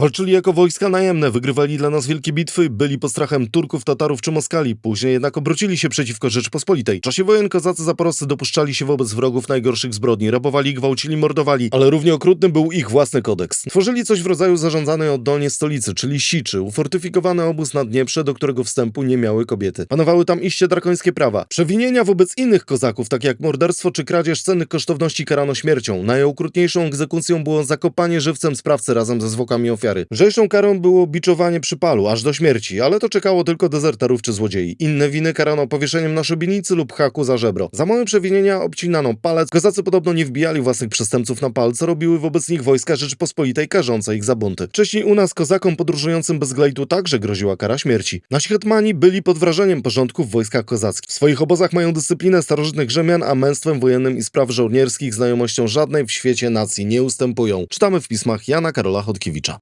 Walczyli jako wojska najemne, wygrywali dla nas wielkie bitwy, byli pod strachem Turków, Tatarów czy Moskali, później jednak obrócili się przeciwko Rzeczypospolitej. W czasie wojen kozacy zaporoscy dopuszczali się wobec wrogów najgorszych zbrodni, rabowali, gwałcili, mordowali, ale równie okrutny był ich własny kodeks. Tworzyli coś w rodzaju zarządzanej oddolnie stolicy, czyli Siczy, ufortyfikowany obóz na Dnieprze, do którego wstępu nie miały kobiety. Panowały tam iście drakońskie prawa. Przewinienia wobec innych kozaków, tak jak morderstwo czy kradzież cennych kosztowności karano śmiercią. Najokrutniejszą egzekucją było zakopanie żywcem sprawcy razem ze zwłokami ofiary. Lżejszą karą było biczowanie przy palu, aż do śmierci, ale to czekało tylko dezerterów czy złodziei. Inne winy karano powieszeniem na szubienicy lub haku za żebro. Za małe przewinienia obcinano palec. Kozacy podobno nie wbijali własnych przestępców na pal, co robiły wobec nich wojska Rzeczypospolitej karzące ich za bunty. Wcześniej u nas kozakom podróżującym bez glejtu także groziła kara śmierci. Nasi hetmani byli pod wrażeniem porządków w wojskach kozackich. W swoich obozach mają dyscyplinę starożytnych Rzymian, a męstwem wojennym i spraw żołnierskich znajomością żadnej w świecie nacji nie ustępują. Czytamy w pismach Jana Karola Chodkiewicza.